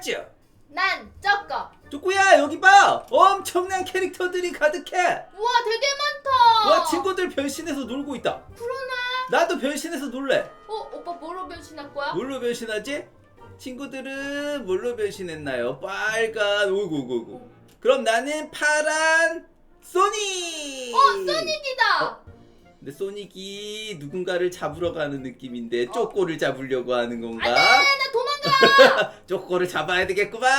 피카츄 난 저거. 쪼꼬야 여기 봐 엄청난 캐릭터들이 가득해 우와 되게 많다. 와 친구들 변신해서 놀고 있다 그러네. 나도 변신해서 놀래 어 오빠 뭐로 변신할 거야? 뭘로 변신하지? 친구들은 뭘로 변신했나요? 빨간 오구 오구 오구 그럼 나는 파란 소닉 어 소닉이다. 근데 소닉이 누군가를 잡으러 가는 느낌인데 쪼꼬를 잡으려고 하는 건가? 안돼 나 도망가. 쪼꼬를 잡아야 되겠구만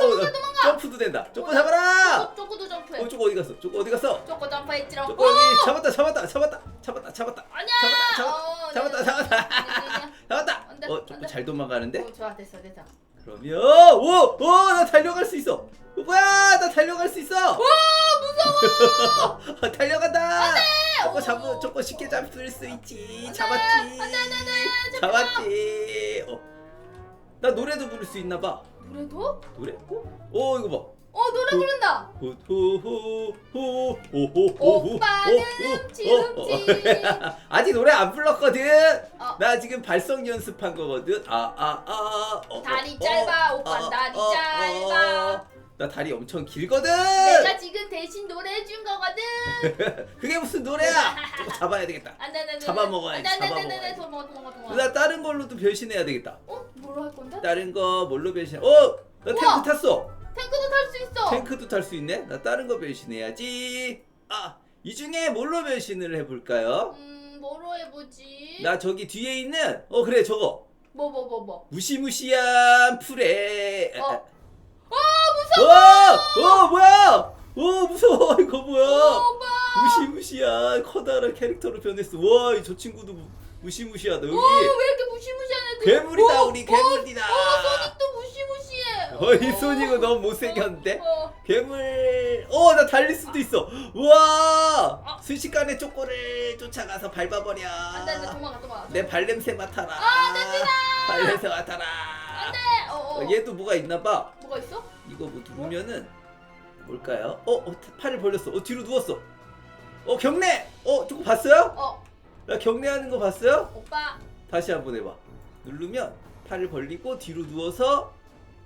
어, 어, 점프도 된다 쪼꼬 잡아라 어, 쪼꼬도 점프해. 어 쪼꼬 어디 갔어? 쪼꼬 어디 갔어? 쪼꼬 점프했지롱. 쪼꼬 여기 잡았다 잡았다 잡았다 잡았다 잡았다 아니야. 잡았다, 어, 잡았다 네, 잡았다 네, 네, 네, 네. 잡았다 안 돼, 어 안 쪼꼬 돼. 잘 도망가는데? 어, 좋아 됐어 됐어. 그러면 오 오 나 달려갈 수 있어 오빠야 나 달려갈 수 있어 와 무서워 달려간다 쪼꼬 잡 오. 쪼꼬 쉽게 잡을 수 있지 잡았지 안 돼, 안 돼, 안 돼, 잡았지 어. 나 노래도 부를 수 있나 봐. 노래도? 노래? 어? 어 이거 어 노래 부른다. 오빠는 흠치 아직 노래 안 불렀거든. 어. 나 지금 발성 연습한 거거든. 아 아 아. 어, 다리 어, 짧아, 어, 오빠 어, 다리 어, 짧아. 나 다리 엄청 길거든. 내가 지금 대신 노래해 준 거거든. 그게 무슨 노래야? 저거 잡아야 되겠다. 잡아먹어야지, 잡아먹어야지. 나 다른 걸로도 변신해야 되겠다. 어? 뭐로 할 건데? 다른 거 뭘로 변신 어! 나 탱크 우와. 탔어 탱크도 탈 수 있어. 탱크도 탈 수 있네 나 다른 거 변신해야지 아 이 중에 뭘로 변신을 해볼까요? 음 뭐로 해보지? 나 저기 뒤에 있는 어 그래 저거 뭐 뭐 뭐 뭐. 무시무시한 풀에 어. 아 무서워 어 뭐야 어 무서워 이거 뭐야 오빠. 무시무시한 커다란 캐릭터로 변했어 와저 친구도 무, 무시무시하다 여기 어, 왜 이렇게? 괴물이다 어, 우리 괴물이다 어 소닉도 무시무시해. 어이 소닉은 너무 못생겼는데 어. 괴물 어 나 달릴 수도 있어 우와 어. 순식간에 쪼꼬를 쫓아가서 밟아버려 안돼 안돼 도망가 도망가. 내 발냄새 맡아라 아, 냄새나! 발냄새 맡아라 안돼. 어, 어. 어, 얘도 뭐가 있나봐 뭐가 있어? 이거 뭐 누르면은 뭘까요? 어, 어 팔을 벌렸어 어 뒤로 누웠어 어 경례 어 저거 봤어요? 어 나 경례하는 거 봤어요? 오빠. 다시 한번 해봐 누르면 팔을 벌리고 뒤로 누워서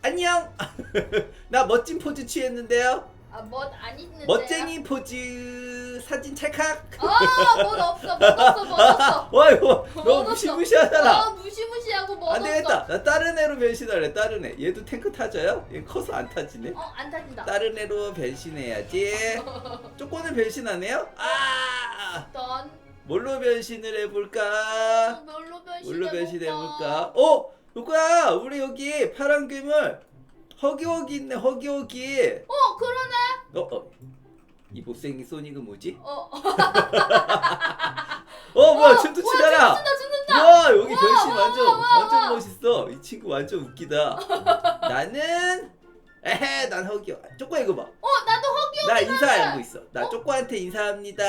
안녕 나 멋진 포즈 취했는데요 아멋안 있는데. 멋쟁이 포즈 사진 찰칵 어멋 없어 멋 없어 멋 없어. 와 이거 너무 없어. 무시무시하잖아 어 무시무시하고 멋안 없어. 되겠다 나 다른 애로 변신할래 다른 애 얘도 탱크 타져요? 얘 커서 안 타지네 어안 타진다. 다른 애로 변신해야지 쪼꼬는 변신 안 해요? 아넌 뭘로 변신을 해볼까? 뭘로 변신해 뭘로 변신해볼까? 어? 누구야 우리 여기 파란 괴물 허기허기 있네 허기허기 어 그러네. 어? 어? 이 못생긴 소닉은 뭐지? 어. 어 뭐야 어, 춤도 추잖아 춤춘다 춤춘다. 와 여기 변신 우와, 완전 우와, 완전 우와. 멋있어 이 친구 완전 웃기다 나는 에헤 난 허기 쪼꼬 이거 봐어 나도 허기 나 허기 인사하고 있어 나 어? 쪼꼬한테 인사합니다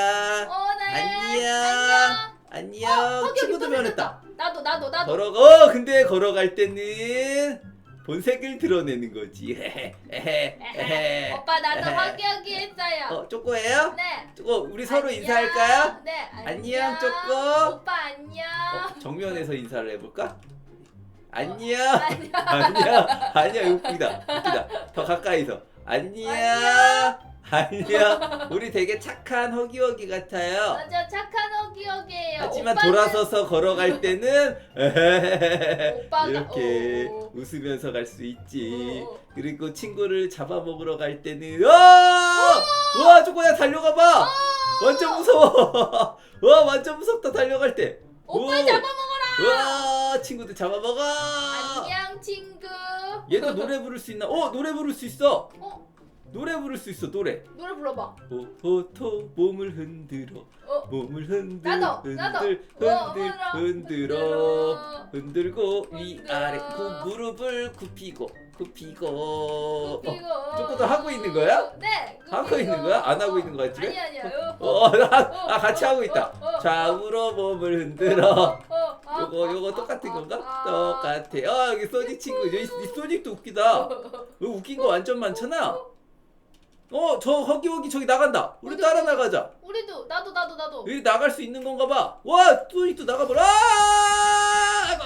어 네. 안녕 안녕 어, 허기 친구도 또 변했다 생겼다. 나도 나도 나도. 걸어가 어, 근데 걸어갈 때는 본색을 드러내는 거지 에헤 에헤 에헤 오빠 나도. 허기 허기 했어요. 어 쪼꼬예요? 네. 쪼꼬 우리 서로 안녕. 인사할까요? 네. 안녕, 쪼꼬. 오빠 안녕. 어, 정면에서 인사를 해볼까? 안녕. 아니야 아니야 웃기다. 웃기다. 더 가까이서. 안녕. 안녕. 우리 되게 착한 허기허기 같아요. 맞아. 착한 허기 허기예요. 하지만 오빠는- 돌아서서 걸어갈 때는 오빠가- 이렇게 오. 웃으면서 갈 수 있지. 오. 그리고 친구를 잡아먹으러 갈 때는 와! 와 쪼꼬야. 달려가 봐. 완전 무서워. 와 완전 무섭다. 달려갈 때. 오빠 오. 잡아먹어라. 와 친구들 잡아먹어 안녕 친구. 얘도 노래 부를 수 있나? 어 노래 부를 수 있어. 어 노래 부를 수 있어 노래. 노래 불러봐. 호호토 몸을 흔들어 어. 몸을 흔들 나도, 나도. 흔들 몸을 흔들 흔들어 흔들고 위아래 구 흔들어. 무릎을 굽히고 굽히고 굽히고. 어, 쪼꼬도 하고 있는 거야? 네. 하고 굽히고. 있는 거야? 안 하고 있는 거야, 지금? 아니 아니야. 어, 나, 아 같이 하고 있다. 어, 어, 어. 좌우로 몸을 흔들어. 어, 아, 요거 아, 요거 아, 똑같은 아, 건가? 아. 똑같아. 어 여기 소닉 친구. 이, 이 소닉도 웃기다. 이거 웃긴 거 완전 많잖아. 어 저 허기 허기 저기 나간다. 우리 어디, 따라 어디? 나가자. 우리도 나도 나도 나도. 여기 나갈 수 있는 건가 봐. 와 소닉도. 아! 아이고.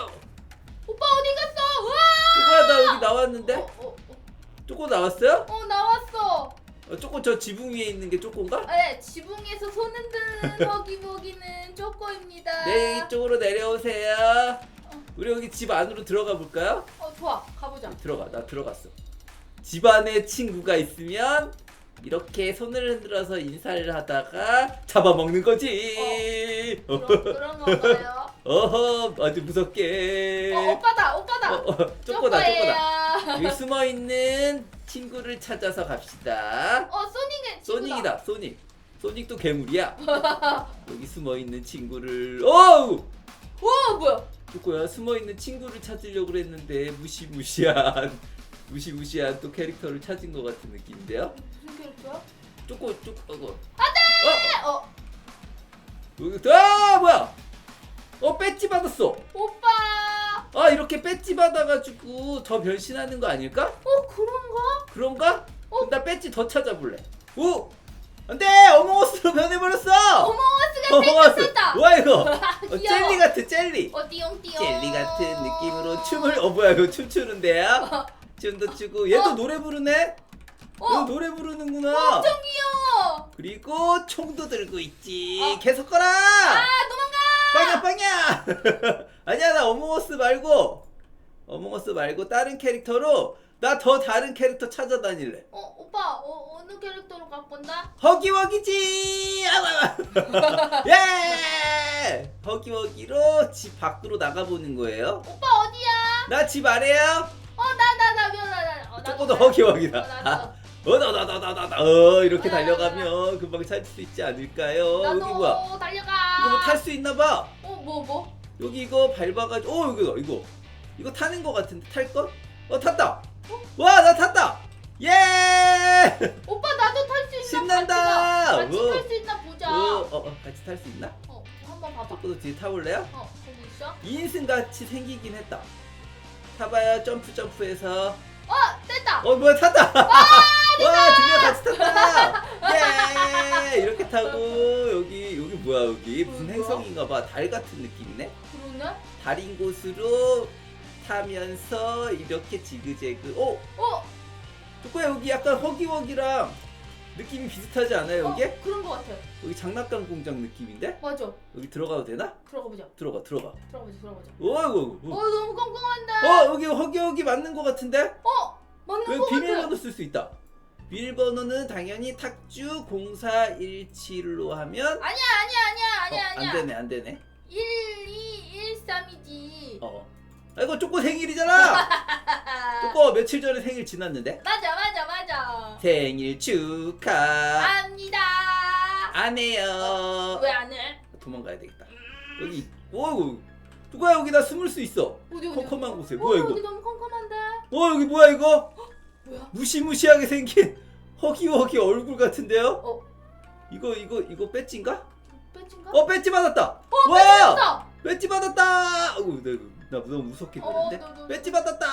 오빠 어디 갔어? 와! 누가 나 여기 나왔 나왔는데? 어, 어, 쪼꼬 나왔어요? 어, 어, 나왔어. 어, 쪼꼬 저 지붕 위에 있는 게 쪼꼬인가? 네, 지붕에서 손 흔드는 허기보기는 쪼꼬입니다. 네 이쪽으로 내려오세요. 우리 여기 집 안으로 들어가 볼까요? 어, 좋아. 가보자. 들어가 나 들어갔어. 집 안에 친구가 있으면 이렇게 손을 흔들어서 인사를 하다가 잡아먹는 거지. 어. 그런, 그런 건가요? 어허 아주 무섭게. 어, 오빠다, 오빠다. 어, 어, 쪼꼬다 쪼꼬다. 쪼꼬예요. 여기 숨어 있는 친구를 찾아서 갑시다. 어, 친구다. 소닉이다 소닉. 소닉도 괴물이야. 여기 숨어 있는 친구를 어우 와, 뭐야? 누구야 숨어 있는 친구를 찾으려고 그랬는데 무시무시한 무시무시한 또 캐릭터를 찾은 것 같은 느낌인데요. 무슨 캐릭터야? 쪼꼬 쪼꼬 어, 네, 어, 여기 아 뭐야? 어 배지 받았어. 오빠. 아 이렇게 배지 받아가지고 더 변신하는 거 아닐까? 어, 그런가? 그런가? 어? 그럼 나 배지 더 찾아볼래. 오 안돼 어몽어스로 변해버렸어. 어몽어스가 어몽어스. 생겼었다. 뭐야 이거? 어, 귀여워. 젤리 같은 젤리. 어, 띠용띠용. 젤리 같은 느낌으로 춤을 어 뭐야 이거 춤추는데요? 춤도 추고 얘도 어. 노래 부르네. 어, 얘도 노래 부르는구나. 엄청 귀여워. 그리고 총도 들고 있지. 어. 계속 거라. 아, 도망가. 빵야 빵야. 아니야 나 어몽어스 말고 어몽어스 말고 다른 캐릭터로 나 더 다른 캐릭터 찾아다닐래. 어, 오빠, 어, 어느 캐릭터로. 아우, 아우. 예. 허기워기로 집 밖으로 나가보는 거예요. 오빠 어디야? 나 집 아래요. 어, 나, 나, 나, 나, 나, 나. 어, 나도 조금 더 가요. 허기워기다. 어, 나도. 어 이렇게 어, 달려가면 금방 찾을 수 있지 않을까요? 나도 여기 뭐야? 달려가. 이거 뭐 탈 수 있나 봐. 어, 뭐, 뭐? 여기 이거 밟아가지고 어 이거 이거 이거 타는 거 같은데 탈 거? 어 탔다. 와 나 탔다. 예. 오빠 나도 탈 수 있나? 신난다. 같이 어. 탈 수 있나 보자. 어, 어, 어, 어 같이 탈 수 있나? 한번 봐봐. 조금도 뒤에 타볼래요? 어, 거기 있어? 2인승 같이 생기긴 했다. 타봐요 점프 점프해서 어, 됐다. 어 뭐야 탔다. 와두명 같이 탔다. 예 이렇게 타고 여기 여기 뭐야 여기 무슨 뭐야? 행성인가 봐 달 같은 느낌이네. 그러네? 달인 곳으로 타면서 이렇게 지그재그. 어 어, 누구야 여기 약간 허기허기랑 느낌이 비슷하지 않아요 여기? 어, 그런 거 같아. 여기 장난감 공장 느낌인데? 맞아. 여기 들어가도 되나? 들어가 보자. 들어가 들어가. 들어가 보자. 들어가 보자. 어이구. 어, 어, 너무 깜깜한데. 어 여기 허기허기 맞는 거 같은데? 어, 맞는 거 같아. 비밀번호 쓸 수 있다. 비밀번호는 당연히 탁주 0417로 하면 아니야, 아니야, 아니야, 아니야, 어, 아니야. 안 되네 안 되네. 1213이지. 어. 아 이거 쪼꼬 생일이잖아. 쪼꼬 며칠 전에 생일 지났는데. 맞아, 맞아, 맞아. 생일 축하 압니다. 안 해요. 왜 안 해? 도망가야 되겠다. 여기 어이구 누가 여기다 숨을 수 있어. 어디 어디? 컴컴한 곳에 어, 뭐야 여기 이거? 너무 컴컴한데. 어 여기 뭐야 이거? 뭐야? 무시무시하게 생긴 허기허기 얼굴 같은데요? 어, 이거 이거 이거 배지인가? 배지인가? 어 배지 받았다. 어, 와 배지였다. 배지 받았다. 어우 나, 나 너무 무섭게 어, 그랬는데. 너, 너, 배지 받았다.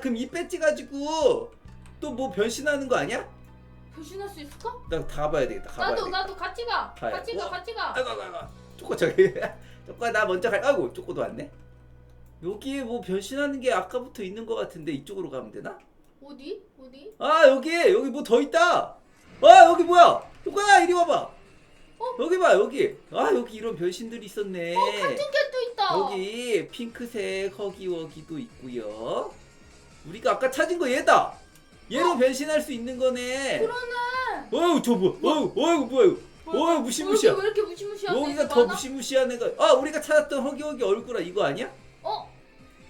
그럼 이 배지 가지고 또 뭐 변신하는 거 아니야? 변신할 수 있을까? 나 가봐야 되겠다. 가봐야 나도 되겠다. 나도 같이 가. 가야- 같이 가, 어? 같이 가. 아이고 아이고 아이고. 저기 쪼꼬 나 먼저 갈. 아이고 쪼꼬도 왔네. 여기에 뭐 변신하는 게 아까부터 있는 것 같은데 이쪽으로 가면 되나? 어디? 어디? 아 여기 여기 뭐 더 있다. 아 여기 뭐야? 쪼꼬야 이리 와봐. 어? 여기 봐 여기. 아 여기 이런 변신들이 있었네. 어, 캣도 있다. 여기 핑크색 허기워기도 있고요. 우리가 아까 찾은 거 얘다. 얘로 변신할 수 있는 거네. 어? 그러네. 어휴 저 뭐? 어휴 어휴 뭐야 이거? 어휴 무시무시야. 여기 왜 이렇게 무시무시한 여기가 더 많아? 무시무시한 애가 아 우리가 찾았던 허기허기 얼굴아 이거 아니야? 어?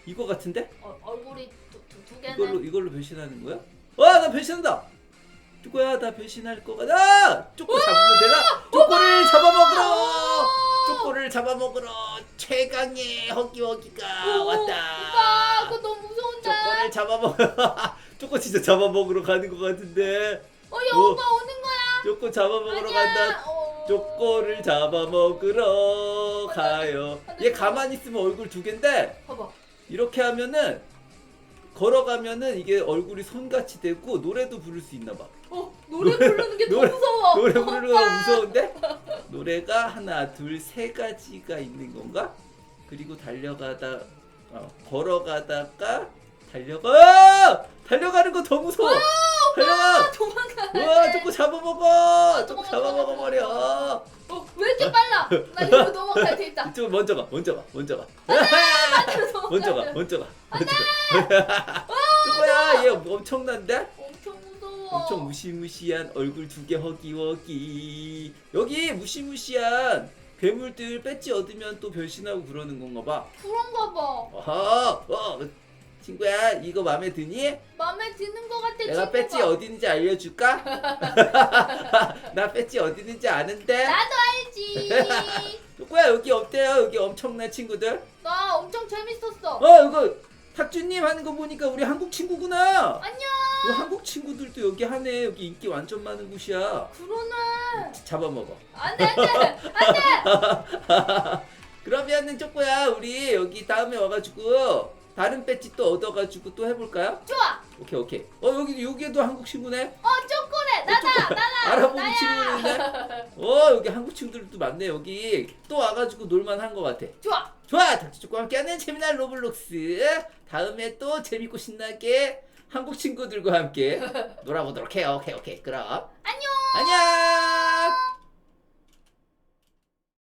이거 같은데? 어 얼굴이 두, 두, 두 개네. 이걸로 이걸로 변신하는 거야? 아나 변신한다. 누구야 나 변신할 거가 아 쪼꼬 잡으면 되나? 쪼꼬를 잡아먹으러 쪼꼬를 잡아먹으러 최강의 허기허기가 오, 왔다. 오빠 그거 너무 무서운데. 쪼꼬를 잡아먹으러 쪼꼬 진짜 잡아먹으러 가는 것 같은데 어, 야 어. 오빠 오는 거야. 쪼꼬 잡아먹으러 아니야. 간다. 어. 쪼꼬를 잡아먹으러 가요. 얘 가만히 있으면 얼굴 두 봐봐. 이렇게 하면은 걸어가면은 이게 얼굴이 손같이 되고 노래도 부를 수 있나 봐. 어 노래 부르는 게더 노래- 무서워. 노래 부르는 거. 무서운데? 노래가 하나, 둘, 세 가지가 있는 건가? 그리고 달려가다 어, 걸어가다가 달려가 달려가는 거 더 무서워 달려가 도망가. 우와 쪼꼬 잡아먹어 쪼꼬 도망가, 잡아먹어 버려 어, 왜 이렇게 빨라? 나 이거 넘어가야 되겠다. 이쪽 먼저 가 먼저 가 먼저 가 먼저 가. 먼저 가 먼저 가 쪼꼬야 얘 엄청난데. 엄청 무시무시한 얼굴 두 개 허기허기 여기 무시무시한 괴물들 배지 얻으면 또 변신하고 그러는 건가 봐 그런가 봐. 어허 어 친구야 이거 마음에 드니? 마음에 드는 거 같아. 내가 친구가. 배지 어디 있는지 알려줄까? 나 배지 어디 있는지 아는데 나도 알지. 누구야 여기 어때요? 여기 엄청난 친구들 나 엄청 재밌었어. 어 이거 탁주님 하는 거 보니까 우리 한국 친구구나 안녕. 이 한국 친구들도 여기 하네 여기 인기 완전 많은 곳이야 그러네. 잡아먹어 안돼 안돼. 그러면은 쪼꼬야 우리 여기 다음에 와가지고 다른 배지 또 얻어가지고 또 해볼까요? 좋아. 오케이 오케이 어 여기 여기에도 한국 친구네 어 초콜릿 나다 나다. 알아보기 나야. 친구들이네 어 여기 한국 친구들도 많네 여기 또 와가지고 놀만한 것 같아 좋아. 좋아 닥치족과 함께하는 재미난 로블록스 다음에 또 재밌고 신나게 한국 친구들과 함께 놀아보도록 해요. 오케이 오케이. 그럼. 안녕. 안녕